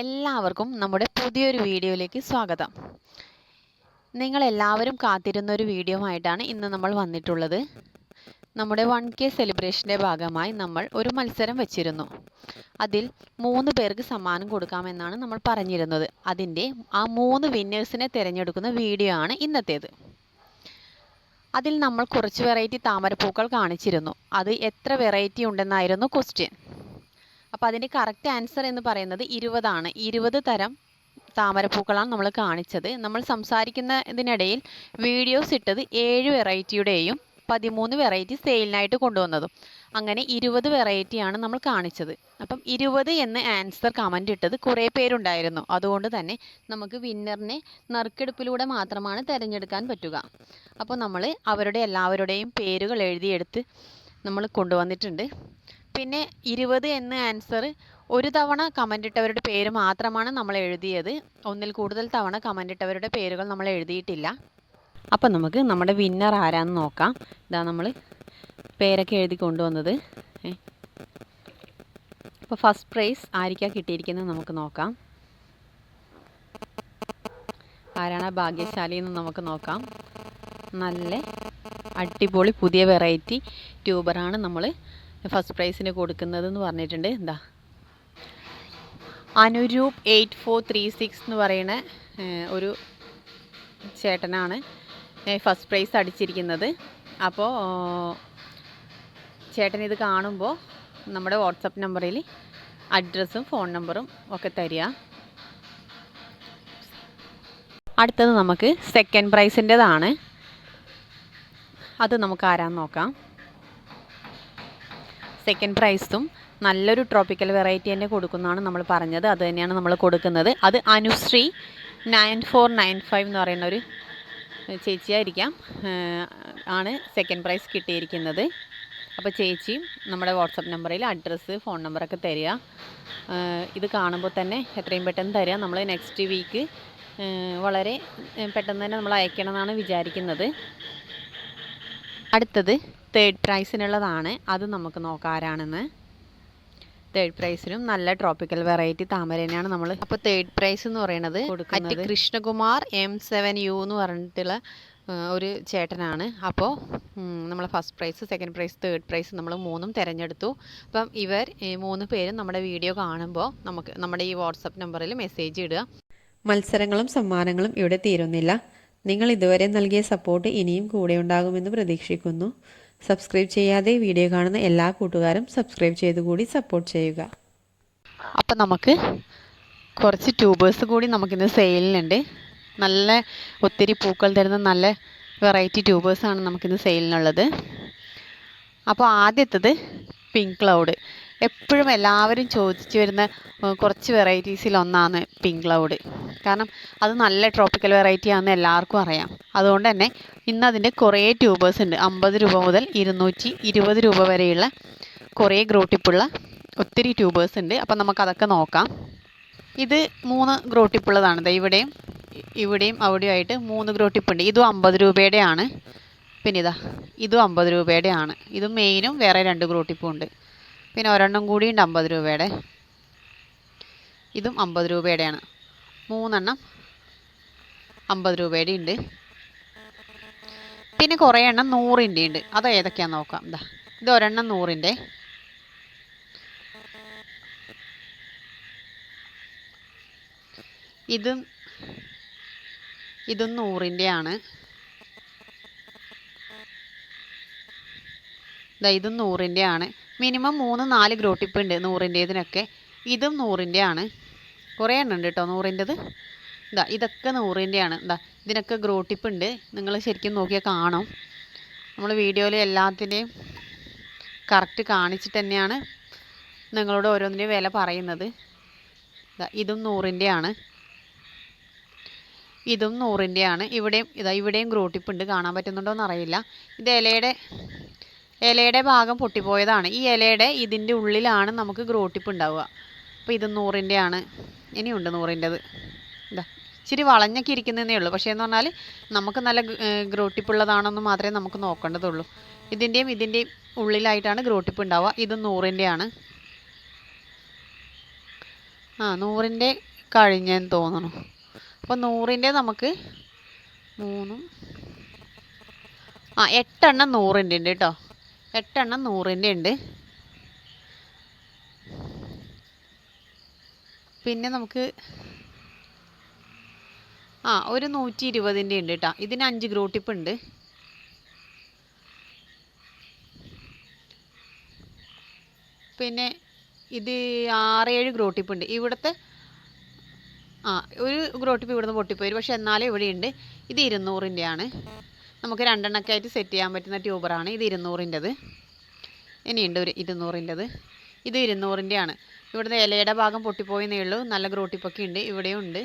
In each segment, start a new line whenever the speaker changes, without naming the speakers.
എല്ലാവർക്കും നമ്മുടെ പുതിയൊരു വീഡിയോയിലേക്ക് സ്വാഗതം. നിങ്ങൾ എല്ലാവരും കാത്തിരുന്ന ഒരു വീഡിയോ ആയിട്ടാണ് ഇന്ന് നമ്മൾ വന്നിട്ടുള്ളത്. നമ്മുടെ വൺ കെ സെലിബ്രേഷന്റെ ഭാഗമായി നമ്മൾ ഒരു മത്സരം വെച്ചിരുന്നു. അതിൽ മൂന്ന് പേർക്ക് സമ്മാനം കൊടുക്കാമെന്നാണ് നമ്മൾ പറഞ്ഞിരുന്നത്. അതിന്റെ ആ മൂന്ന് വിന്നേഴ്സിനെ തിരഞ്ഞെടുക്കുന്ന വീഡിയോ ആണ് ഇന്നത്തേത്. അതിൽ നമ്മൾ കുറച്ച് വെറൈറ്റി താമരപ്പൂക്കൾ കാണിച്ചിരുന്നു. അത് എത്ര വെറൈറ്റി ഉണ്ടെന്നായിരുന്നു ക്വസ്റ്റ്യൻ അപ്പോൾ അതിന്റെ കറക്റ്റ് ആൻസർ എന്ന് പറയുന്നത് ഇരുപതാണ്. ഇരുപത് തരം താമരപ്പൂക്കളാണ് നമ്മൾ കാണിച്ചത്. നമ്മൾ സംസാരിക്കുന്ന ഇതിനിടയിൽ വീഡിയോസ് ഇട്ടത് ഏഴ് വെറൈറ്റിയുടെയും പതിമൂന്ന് വെറൈറ്റി സെയിലിനായിട്ട് കൊണ്ടുവന്നതും. അങ്ങനെ ഇരുപത് വെറൈറ്റിയാണ് നമ്മൾ കാണിച്ചത്. അപ്പം ഇരുപത് എന്ന് ആൻസർ കമന്റ് ഇട്ടത് കുറേ പേരുണ്ടായിരുന്നു. അതുകൊണ്ട് തന്നെ നമുക്ക് വിന്നറിനെ നറുക്കെടുപ്പിലൂടെ മാത്രമാണ് തിരഞ്ഞെടുക്കാൻ പറ്റുക. അപ്പോൾ നമ്മൾ അവരുടെ എല്ലാവരുടെയും പേരുകൾ എഴുതിയെടുത്ത് നമ്മൾ കൊണ്ടുവന്നിട്ടുണ്ട്. പിന്നെ ഇരുപത് എന്ന ആൻസർ ഒരു തവണ കമന്റ് ഇട്ടവരുടെ പേര് മാത്രമാണ് നമ്മൾ എഴുതിയത്. ഒന്നിൽ കൂടുതൽ തവണ കമന്റ് ഇട്ടവരുടെ പേരുകൾ നമ്മൾ എഴുതിയിട്ടില്ല. അപ്പം നമുക്ക് നമ്മുടെ വിന്നർ ആരാന്ന് നോക്കാം. ഇതാ നമ്മൾ പേരൊക്കെ എഴുതി കൊണ്ടുവന്നത്. അപ്പോൾ ഫസ്റ്റ് പ്രൈസ് ആയിരിക്കാം കിട്ടിയിരിക്കുന്നത് നമുക്ക് നോക്കാം. ആരാണ് ഭാഗ്യശാലി എന്ന് നമുക്ക് നോക്കാം. നല്ല അടിപൊളി പുതിയ വെറൈറ്റി ട്യൂബറാണ് നമ്മൾ ഫസ്റ്റ് പ്രൈസിന് കൊടുക്കുന്നതെന്ന് പറഞ്ഞിട്ടുണ്ട്. എന്താ? Anuroop eight four three six എന്ന് പറയുന്ന ഒരു ചേട്ടനാണ് ഫസ്റ്റ് പ്രൈസ് അടിച്ചിരിക്കുന്നത്. അപ്പോൾ ചേട്ടൻ ഇത് കാണുമ്പോൾ നമ്മുടെ വാട്സപ്പ് നമ്പറിൽ അഡ്രസ്സും ഫോൺ നമ്പറും ഒക്കെ തരിക. അടുത്തത് നമുക്ക് സെക്കൻഡ് പ്രൈസിന്റെതാണ്. അത് നമുക്ക് ആരാന്ന് നോക്കാം. സെക്കൻഡ് പ്രൈസും നല്ലൊരു ട്രോപ്പിക്കൽ വെറൈറ്റി തന്നെ കൊടുക്കുന്നതാണ് നമ്മൾ പറഞ്ഞത്. അത് തന്നെയാണ് നമ്മൾ കൊടുക്കുന്നത്. അത് Anushree nine four nine five എന്ന് പറയുന്ന ഒരു ചേച്ചിയായിരിക്കാം. ആണ് സെക്കൻഡ് പ്രൈസ് കിട്ടിയിരിക്കുന്നത്. അപ്പോൾ ചേച്ചി നമ്മുടെ വാട്സപ്പ് നമ്പറിൽ അഡ്രസ്സ് ഫോൺ നമ്പറൊക്കെ തരിക. ഇത് കാണുമ്പോൾ തന്നെ എത്രയും പെട്ടെന്ന് തരിക. നമ്മൾ നെക്സ്റ്റ് വീക്ക് വളരെ പെട്ടെന്ന് തന്നെ നമ്മൾ അയക്കണം എന്നാണ് വിചാരിക്കുന്നത്. അടുത്തത് തേർഡ് പ്രൈസിനുള്ളതാണ് അത് നമുക്ക് നോക്കാം ആരാണെന്ന്. തേർഡ് പ്രൈസിനും നല്ല ട്രോപ്പിക്കൽ വെറൈറ്റി താമര തന്നെയാണ് നമ്മൾ അപ്പോൾ തേർഡ് പ്രൈസ് എന്ന് പറയുന്നത് at Krishnakumar M seven U എന്ന് പറഞ്ഞിട്ടുള്ള ഒരു ചേട്ടനാണ്. അപ്പോൾ നമ്മൾ first prize second prize third prize നമ്മൾ മൂന്നും തിരഞ്ഞെടുത്തു. അപ്പം ഇവർ മൂന്ന് പേരും നമ്മുടെ വീഡിയോ കാണുമ്പോൾ നമുക്ക് നമ്മുടെ ഈ വാട്സപ്പ് നമ്പറിൽ മെസ്സേജ് ഇടുക.
മത്സരങ്ങളും സമ്മാനങ്ങളും ഇവിടെ തീരുന്നില്ല. നിങ്ങൾ ഇതുവരെ നൽകിയ സപ്പോർട്ട് ഇനിയും കൂടെ ഉണ്ടാകുമെന്ന് പ്രതീക്ഷിക്കുന്നു. സബ്സ്ക്രൈബ് ചെയ്യാതെ വീഡിയോ കാണുന്ന എല്ലാ കൂട്ടുകാരും സബ്സ്ക്രൈബ് ചെയ്ത് കൂടി സപ്പോർട്ട് ചെയ്യുക.
അപ്പം നമുക്ക് കുറച്ച് ട്യൂബേഴ്സ് കൂടി നമുക്കിന്ന് സെയിലിനുണ്ട് നല്ല ഒത്തിരി പൂക്കൾ തരുന്ന നല്ല വെറൈറ്റി ട്യൂബേഴ്സാണ് നമുക്കിന്ന് സെയിലിനുള്ളത് അപ്പോൾ ആദ്യത്തത് പിങ്ക് ക്ലൗഡ് എപ്പോഴും എല്ലാവരും ചോദിച്ചു വരുന്ന കുറച്ച് വെറൈറ്റീസിൽ ഒന്നാണ് പിങ്ക് ക്ലൗഡ്. കാരണം അത് നല്ല ട്രോപ്പിക്കൽ വെറൈറ്റി ആണെന്ന് എല്ലാവർക്കും അറിയാം. അതുകൊണ്ട് തന്നെ ഇന്ന് അതിന്റെ കുറേ ട്യൂബേഴ്സ് ഉണ്ട്. അമ്പത് രൂപ മുതൽ ഇരുന്നൂറ്റി ഇരുപത് രൂപ വരെയുള്ള കുറേ ഗ്രോട്ടിപ്പുള്ള ഒത്തിരി ട്യൂബേഴ്സ് ഉണ്ട്. അപ്പം നമുക്കതൊക്കെ നോക്കാം. ഇത് മൂന്ന് ഗ്രോട്ടിപ്പുള്ളതാണ്. ദേ ഇവിടെയും ഇവിടെയും അവിടെയും ആയിട്ട് മൂന്ന് ഗ്രോട്ടിപ്പുണ്ട്. ഇതും അമ്പത് രൂപയുടെയാണ്. പിന്നെ ഇതാ ഇതും അമ്പത് രൂപയുടെയാണ്. ഇതും മെയിനും വേറെ രണ്ട് ഗ്രോട്ടിപ്പും ഉണ്ട്. പിന്നെ ഒരെണ്ണം കൂടിയുണ്ട് അമ്പത് രൂപയുടെ. ഇതും അമ്പത് രൂപയുടെയാണ്. മൂന്നെണ്ണം അമ്പത് രൂപയുടെ ഉണ്ട്. പിന്നെ കുറേ എണ്ണം നൂറിന്റെ ഉണ്ട്. അത് ഏതൊക്കെയാണെന്ന് നോക്കാം. ഇതാ ഇത് ഒരെണ്ണം നൂറിന്റെ. ഇതും ഇതും നൂറിന്റെയാണ്. ഇതാ ഇതും നൂറിന്റെയാണ്. മിനിമം മൂന്ന് നാല് ഗ്രോട്ടിപ്പ് ഉണ്ട് നൂറിന്റേതിനൊക്കെ. ഇതും നൂറിന്റെ ആണ് കുറേ എണ്ണം ഉണ്ട് കേട്ടോ നൂറിന്റെത്. ഇതാ ഇതൊക്കെ നൂറിന്റെയാണ്. ഇതാ ഇതിനൊക്കെ ഗ്രോട്ടിപ്പ് ഉണ്ട് നിങ്ങൾ ശരിക്കും നോക്കിയാൽ കാണും. നമ്മൾ വീഡിയോയിൽ എല്ലാത്തിന്റെയും കറക്റ്റ് കാണിച്ചിട്ട് തന്നെയാണ് നിങ്ങളോട് ഓരോന്നിന്റെയും വില പറയുന്നത്. ഇതും നൂറിന്റെയാണ്. ഇതും നൂറിന്റെയാണ്. ഇവിടെയും ഇതാ ഇവിടെയും ഗ്രോട്ടിപ്പ് ഉണ്ട് കാണാൻ പറ്റുന്നുണ്ടോ എന്നറിയില്ല ഇത് ഇലയുടെ ഇലയുടെ ഭാഗം പൊട്ടിപ്പോയതാണ്. ഈ ഇലയുടെ ഇതിന്റെ ഉള്ളിലാണ് നമുക്ക് ഗ്രോട്ടിപ്പ് ഉണ്ടാവുക. അപ്പോൾ ഇത് നൂറിന്റെയാണ്. ഇനിയുണ്ട് നൂറിന്റെത്. ഇതാ ഇച്ചിരി വളഞ്ഞൊക്കെ ഇരിക്കുന്നതേ ഉള്ളൂ. പക്ഷേ എന്ന് പറഞ്ഞാൽ നമുക്ക് നല്ല ഗ്രോട്ടിപ്പ് ഉള്ളതാണെന്ന് മാത്രമേ നമുക്ക് നോക്കേണ്ടതുള്ളൂ. ഇതിന്റെയും ഇതിന്റെയും ഉള്ളിലായിട്ടാണ് ഗ്രോട്ടിപ്പ് ഉണ്ടാവുക. ഇത് നൂറിന്റെയാണ്. ആ നൂറിന്റെ കഴിഞ്ഞെന്ന് തോന്നുന്നു. അപ്പോൾ നൂറിന്റെ നമുക്ക് മൂന്നും ആ എട്ടെണ്ണം നൂറിന്റെ ഉണ്ട് കേട്ടോ. എട്ടെണ്ണം നൂറിന്റെ ഉണ്ട് പിന്നെ നമുക്ക് ആ ഒരു നൂറ്റി ഇരുപതിന്റെ ഉണ്ട് കേട്ടോ ഇതിന് അഞ്ച് ഗ്രൂട്ടിപ്പ് ഉണ്ട് പിന്നെ ഇത് ആറേഴ് ഗ്രൂ ടിപ്പ് ഉണ്ട് ഇവിടുത്തെ ആ ഒരു ഗ്രോട്ടിപ്പ് ടിപ്പ് ഇവിടുന്ന് പൊട്ടിപ്പോയി. പക്ഷെ എന്നാലും ഇവിടെയുണ്ട് ഇത് ഇരുന്നൂറിന്റെ ആണ് നമുക്ക് രണ്ടെണ്ണമൊക്കെ ആയിട്ട് സെറ്റ് ചെയ്യാൻ പറ്റുന്ന ട്യൂബറാണ്. ഇത് ഇരുന്നൂറിന്റെത്. ഇനിയുണ്ട് ഒരു ഇരുന്നൂറിന്റെത്. ഇത് ഇരുന്നൂറിന്റെ ആണ് ഇവിടുന്ന് ഇലയുടെ ഭാഗം പൊട്ടിപ്പോയെന്നേ ഉള്ളൂ. നല്ല ഗ്രോട്ടിപ്പൊക്കെ ടിപ്പൊക്കെ ഉണ്ട്. ഇവിടെയും ഉണ്ട്.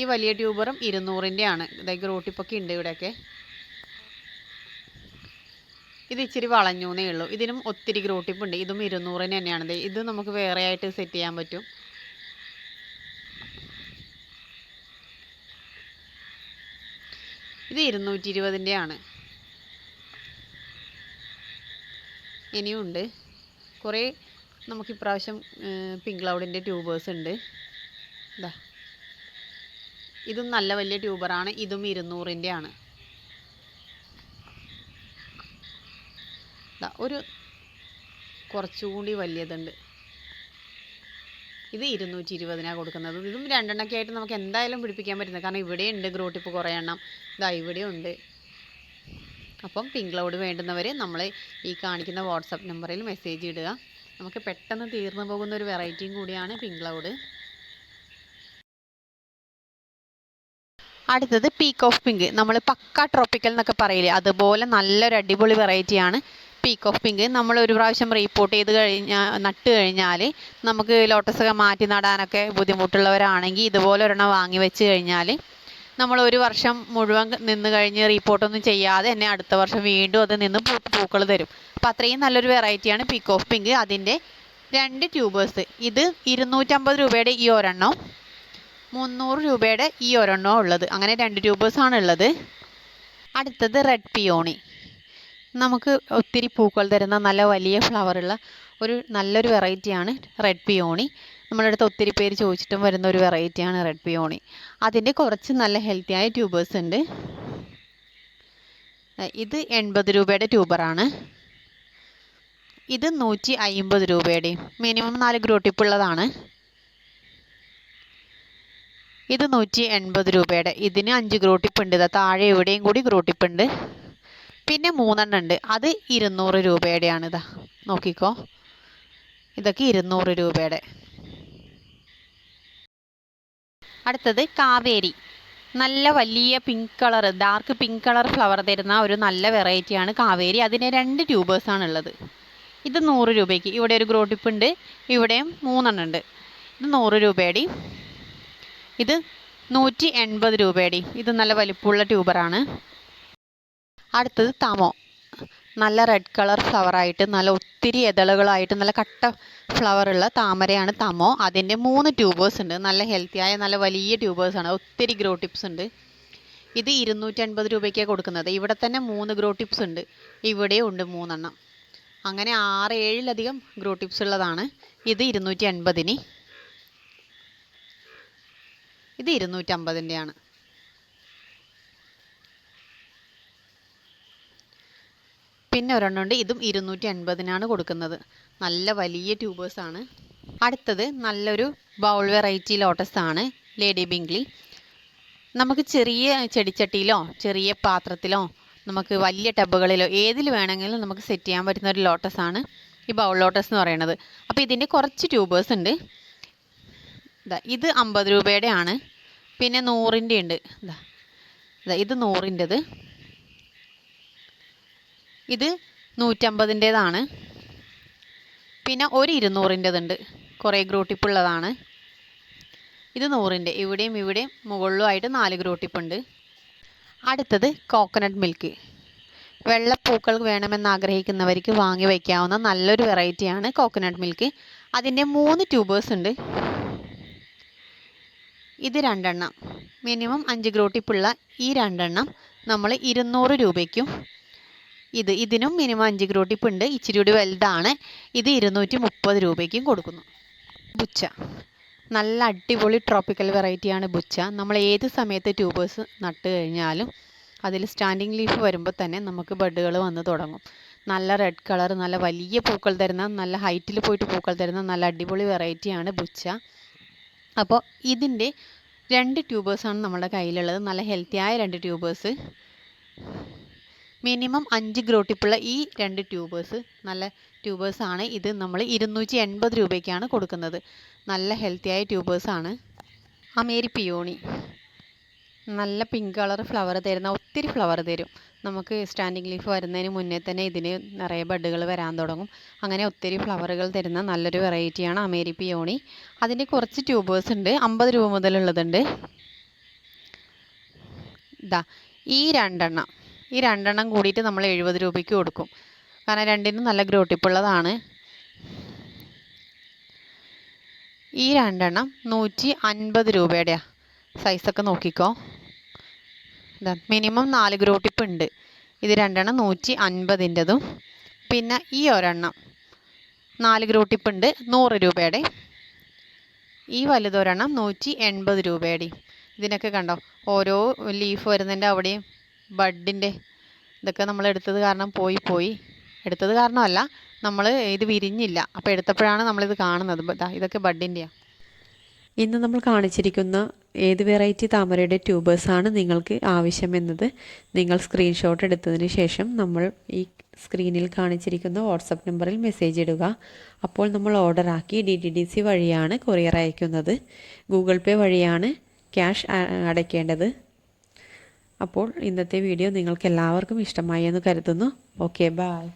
ഈ വലിയ ട്യൂബറും ഇരുന്നൂറിന്റെ ആണ് ഗ്രോട്ടിപ്പൊക്കെ ഗ്രൂ ടിപ്പൊക്കെ ഉണ്ട് ഇവിടെയൊക്കെ. ഇത് ഇച്ചിരി വളഞ്ഞൂന്നേ ഉള്ളൂ. ഇതിനും ഒത്തിരി ഗ്രോട്ടിപ്പ് ഉണ്ട് ഇതും ഇരുന്നൂറിന് തന്നെയാണ്. ഇത് നമുക്ക് വേറെ ആയിട്ട് സെറ്റ് ചെയ്യാൻ പറ്റും. ഇത് ഇരുന്നൂറ്റി ഇരുപതിന്റെ ആണ് ഇനിയുണ്ട്. കുറേ നമുക്ക് ഇപ്രാവശ്യം പിങ്ക് ക്ലൗഡിന്റെ ട്യൂബേഴ്സ് ഉണ്ട്. ഇതാ. ഇതും നല്ല വലിയ ട്യൂബറാണ്. ഇതും ഇരുന്നൂറിന്റെ ആണ് ഒരു കുറച്ചുകൂടി വലിയതുണ്ട്. ഇത് ഇരുന്നൂറ്റി ഇരുപതിനാണ് കൊടുക്കുന്നത്. ഇതും രണ്ടെണ്ണൊക്കെ ആയിട്ട് നമുക്ക് എന്തായാലും പിടിപ്പിക്കാൻ പറ്റുന്നത്. കാരണം ഇവിടെ ഉണ്ട് ഗ്രോട്ടിപ്പ് കുറേ എണ്ണം. ഇതാ ഇവിടെ ഉണ്ട്. അപ്പം പിങ്ക് ക്ലൗഡ് വേണ്ടുന്നവർ നമ്മൾ ഈ കാണിക്കുന്ന വാട്സപ്പ് നമ്പറിൽ മെസ്സേജ് ഇടുക. നമുക്ക് പെട്ടെന്ന് തീർന്നു പോകുന്ന ഒരു വെറൈറ്റിയും കൂടിയാണ് പിങ്ക് ക്ലൗഡ്. അടുത്തത് പീക്ക് ഓഫ് പിങ്ക്. നമ്മൾ പക്ക ട്രോപ്പിക്കൽ എന്നൊക്കെ പറയില്ലേ? അതുപോലെ നല്ലൊരു അടിപൊളി വെറൈറ്റിയാണ്. പീക്ക് ഓഫ് പിങ്ക് നമ്മൾ ഒരു പ്രാവശ്യം റീപ്പോർട്ട് ചെയ്ത് കഴിഞ്ഞാൽ നട്ട് കഴിഞ്ഞാൽ നമുക്ക് ലോട്ടസൊക്കെ മാറ്റി നടാനൊക്കെ ബുദ്ധിമുട്ടുള്ളവരാണെങ്കിൽ ഇതുപോലെ ഒരെണ്ണം വാങ്ങി വെച്ച് കഴിഞ്ഞാൽ നമ്മൾ ഒരു വർഷം മുഴുവൻ നിന്ന് കഴിഞ്ഞ് റിപ്പോർട്ടൊന്നും ചെയ്യാതെ തന്നെ അടുത്ത വർഷം വീണ്ടും അത് നിന്ന് പൂക്കൾ തരും. അപ്പം അത്രയും നല്ലൊരു വെറൈറ്റിയാണ് പീക്ക് ഓഫ് പിങ്ക് അതിന്റെ രണ്ട് ട്യൂബേഴ്സ് ഇത് ഇരുന്നൂറ്റമ്പത് രൂപയുടെ ഈ ഒരെണ്ണം മുന്നൂറ് രൂപയുടെ ഈ ഒരെണ്ണം ഉള്ളത്. അങ്ങനെ രണ്ട് ട്യൂബേഴ്സാണ് ഉള്ളത്. അടുത്തത് റെഡ് പിയോണി നമുക്ക് ഒത്തിരി പൂക്കൾ തരുന്ന നല്ല വലിയ ഫ്ലവറുള്ള ഒരു നല്ലൊരു വെറൈറ്റിയാണ് റെഡ് പിയോണി നമ്മുടെ അടുത്ത് ഒത്തിരി പേര് ചോദിച്ചിട്ടും വരുന്ന ഒരു വെറൈറ്റിയാണ് റെഡ് പിയോണി അതിന്റെ കുറച്ച് നല്ല ഹെൽത്തിയായ ട്യൂബേഴ്സ് ഉണ്ട്. ഇത് എൺപത് രൂപയുടെ ട്യൂബറാണ് ഇത് നൂറ്റി അയിമ്പത് രൂപയുടെയും മിനിമം നാല് ഗ്രോട്ടിപ്പ് ഉള്ളതാണ്. ഇത് നൂറ്റി എൺപത് രൂപയുടെ ഇതിന് അഞ്ച് ഗ്രോട്ടിപ്പ് ഉണ്ട്. താഴെ എവിടെയും കൂടി ഗ്രോട്ടിപ്പ് ഉണ്ട്. പിന്നെ മൂന്നെണ്ണം ഉണ്ട് അത് ഇരുന്നൂറ് രൂപയുടെയാണ് ഇതാ നോക്കിക്കോ. ഇതൊക്കെ ഇരുന്നൂറ് രൂപയുടെ. അടുത്തത് കാവേരി. നല്ല വലിയ pink colour dark pink colour flower തരുന്ന ഒരു നല്ല വെറൈറ്റിയാണ് കാവേരി. അതിന് രണ്ട് ട്യൂബേഴ്സാണ് ഉള്ളത്. ഇത് നൂറ് രൂപയ്ക്ക്. ഇവിടെ ഒരു ഗ്രോ ടിപ്പ് ഉണ്ട്. ഇവിടെയും മൂന്നെണ്ണം ഉണ്ട് ഇത് നൂറ് രൂപയുടെ ഇത് നൂറ്റി എൺപത് രൂപയുടെ ഇത് നല്ല വലിപ്പമുള്ള ട്യൂബറാണ് അടുത്തത് തമോ. നല്ല റെഡ് കളർ ഫ്ലവറായിട്ട് നല്ല ഒത്തിരി ഇതളുകളായിട്ട് നല്ല കട്ട ഫ്ലവറുള്ള താമരയാണ് തമോ. അതിന്റെ മൂന്ന് ട്യൂബേഴ്സ് ഉണ്ട്. നല്ല ഹെൽത്തിയായ നല്ല വലിയ ട്യൂബേഴ്സാണ് ഒത്തിരി ഗ്രോ ടിപ്സ് ഉണ്ട്. ഇത് ഇരുന്നൂറ്റി അൻപത് രൂപയ്ക്കാണ് കൊടുക്കുന്നത്. ഇവിടെ തന്നെ മൂന്ന് ഗ്രോ ടിപ്സ് ഉണ്ട്. ഇവിടെയും ഉണ്ട് മൂന്നെണ്ണം. അങ്ങനെ ആറ് ഏഴിലധികം ഗ്രോ ടിപ്സ് ഉള്ളതാണ്. ഇത് ഇരുന്നൂറ്റി അൻപതിന് ഇത് ഇരുന്നൂറ്റമ്പതിന്റെയാണ് പിന്നെ ഒരെണ്ണമുണ്ട് ഇതും ഇരുന്നൂറ്റി അൻപതിനാണ് കൊടുക്കുന്നത്. നല്ല വലിയ ട്യൂബേഴ്സ് ആണ്. അടുത്തത് നല്ലൊരു ബൗൾ വെറൈറ്റി ലോട്ടസ് ആണ് ലേഡി ബിംഗ്ലി നമുക്ക് ചെറിയ ചെടിച്ചട്ടിയിലോ ചെറിയ പാത്രത്തിലോ നമുക്ക് വലിയ ടബുകളിലോ ഏതിൽ വേണമെങ്കിലും നമുക്ക് സെറ്റ് ചെയ്യാൻ പറ്റുന്ന ഒരു ലോട്ടസ് ആണ് ഈ ബൗൾ ലോട്ടസ് എന്ന് പറയുന്നത്. അപ്പോൾ ഇതിന്റെ കുറച്ച് ട്യൂബേഴ്സ് ഉണ്ട്. ഇതാ അമ്പത് രൂപയുടെ ആണ് പിന്നെ നൂറിന്റെ ഉണ്ട്. ഇത് നൂറിന്റെത്. ഇത് നൂറ്റമ്പതിന്റേതാണ്. പിന്നെ ഒരു ഇരുന്നൂറിന്റെതുണ്ട്. കുറേ ഗ്രൂട്ടിപ്പുള്ളതാണ് ഇത് നൂറിന്റെ. ഇവിടെയും ഇവിടെയും മുകളിലുമായിട്ട് നാല് ഗ്രൂട്ടിപ്പുണ്ട് അടുത്തത് കോക്കനട്ട് മിൽക്ക് വെള്ളപ്പൂക്കൾ വേണമെന്ന് ആഗ്രഹിക്കുന്നവർക്ക് വാങ്ങി വയ്ക്കാവുന്ന നല്ലൊരു വെറൈറ്റിയാണ് കോക്കനട്ട് മിൽക്ക് അതിന്റെ മൂന്ന് ട്യൂബേഴ്സ് ഉണ്ട്. ഇത് രണ്ടെണ്ണം. മിനിമം അഞ്ച് ഗ്രോട്ടിപ്പുള്ള ഈ രണ്ടെണ്ണം നമ്മൾ ഇരുന്നൂറ് രൂപയ്ക്കും ഇത് ഇതിനും മിനിമം അഞ്ച് ഗ്രോട്ടിപ്പ് ടിപ്പ് ഉണ്ട്. ഇച്ചിരി കൂടി വലുതാണ്. ഇത് ഇരുന്നൂറ്റി മുപ്പത് രൂപയ്ക്കും കൊടുക്കുന്നു. ബുച്ച. നല്ല അടിപൊളി ട്രോപ്പിക്കൽ വെറൈറ്റിയാണ് ബുച്ച. നമ്മൾ ഏത് സമയത്ത് ട്യൂബേഴ്സ് നട്ട് കഴിഞ്ഞാലും അതിൽ സ്റ്റാൻഡിങ് ലീഫ് വരുമ്പോൾ തന്നെ നമുക്ക് ബഡുകൾ വന്ന് തുടങ്ങും. നല്ല റെഡ് കളർ നല്ല വലിയ പൂക്കൾ തരുന്ന നല്ല ഹൈറ്റിൽ പോയിട്ട് പൂക്കൾ തരുന്ന നല്ല അടിപൊളി വെറൈറ്റിയാണ് ബുച്ച. അപ്പോൾ ഇതിന്റെ രണ്ട് ട്യൂബേഴ്സാണ് നമ്മുടെ കയ്യിലുള്ളത്. നല്ല ഹെൽത്തിയായ രണ്ട് ട്യൂബേഴ്സ് മിനിമം അഞ്ച് ഗ്രോട്ടിപ്പുള്ള ഈ രണ്ട് ട്യൂബേഴ്സ് നല്ല ട്യൂബേഴ്സാണ്. ഇത് നമ്മൾ ഇരുന്നൂറ്റി എൺപത് രൂപയ്ക്കാണ് കൊടുക്കുന്നത്. നല്ല ഹെൽത്തിയായ ട്യൂബേഴ്സാണ്. അമേരി പിയോണി നല്ല പിങ്ക് കളർ ഫ്ലവർ തരുന്ന ഒത്തിരി ഫ്ലവർ തരും. നമുക്ക് സ്റ്റാൻഡിങ് ലീഫ് വരുന്നതിന് മുന്നേ തന്നെ ഇതിന് നിറയെ ബഡുകൾ വരാൻ തുടങ്ങും. അങ്ങനെ ഒത്തിരി ഫ്ലവറുകൾ തരുന്ന നല്ലൊരു വെറൈറ്റിയാണ് അമേരി പിയോണി അതിന്റെ കുറച്ച് ട്യൂബേഴ്സ് ഉണ്ട് അമ്പത് രൂപ മുതലുള്ളതുണ്ട്. ഇതാ ഈ രണ്ടെണ്ണം. ഈ രണ്ടെണ്ണം കൂടിയിട്ട് നമ്മൾ എഴുപത് രൂപയ്ക്ക് കൊടുക്കും. കാരണം രണ്ടിനും നല്ല ഗ്രോട്ടിപ്പുള്ളതാണ് ഈ രണ്ടെണ്ണം നൂറ്റി അൻപത് രൂപയുടെയാണ് സൈസൊക്കെ നോക്കിക്കോ. മിനിമം നാല് ഗ്രോട്ടിപ്പ് ഉണ്ട്. ഇത് രണ്ടെണ്ണം നൂറ്റി അൻപതിന്റെതും. പിന്നെ ഈ ഒരെണ്ണം നാല് ഗ്രോട്ടിപ്പ് ഉണ്ട് നൂറ് രൂപയുടെ ഈ വലുതൊരെണ്ണം നൂറ്റി എൺപത് രൂപയുടെയും. ഇതിനൊക്കെ കണ്ടോ ഓരോ ലീഫ് വരുന്നതിന്റെ അവിടെയും ബഡിന്റെ ഇതൊക്കെ നമ്മൾ എടുത്തത് കാരണം പോയി പോയി. എടുത്തത് കാരണമല്ല നമ്മൾ ഇത് വിരിഞ്ഞില്ല. അപ്പോൾ എടുത്തപ്പോഴാണ് നമ്മളിത് കാണുന്നത്. ഇതൊക്കെ ബഡിന്റെയാണ്
ഇന്ന് നമ്മൾ കാണിച്ചിരിക്കുന്ന ഏത് വെറൈറ്റി താമരയുടെ ട്യൂബേഴ്സാണ് നിങ്ങൾക്ക് ആവശ്യമെന്നത്? നിങ്ങൾ സ്ക്രീൻഷോട്ട് എടുത്തതിന് ശേഷം നമ്മൾ ഈ സ്ക്രീനിൽ കാണിച്ചിരിക്കുന്ന വാട്സപ്പ് നമ്പറിൽ മെസ്സേജ് ഇടുക. അപ്പോൾ നമ്മൾ ഓർഡറാക്കി ഡി ടി ഡി സി വഴിയാണ് കൊറിയർ അയക്കുന്നത്. ഗൂഗിൾ പേ വഴിയാണ് ക്യാഷ് അടയ്ക്കേണ്ടത്. അപ്പോൾ ഇന്നത്തെ വീഡിയോ നിങ്ങൾക്ക് എല്ലാവർക്കും ഇഷ്ടമായി എന്ന് കരുതുന്നു. Okay bye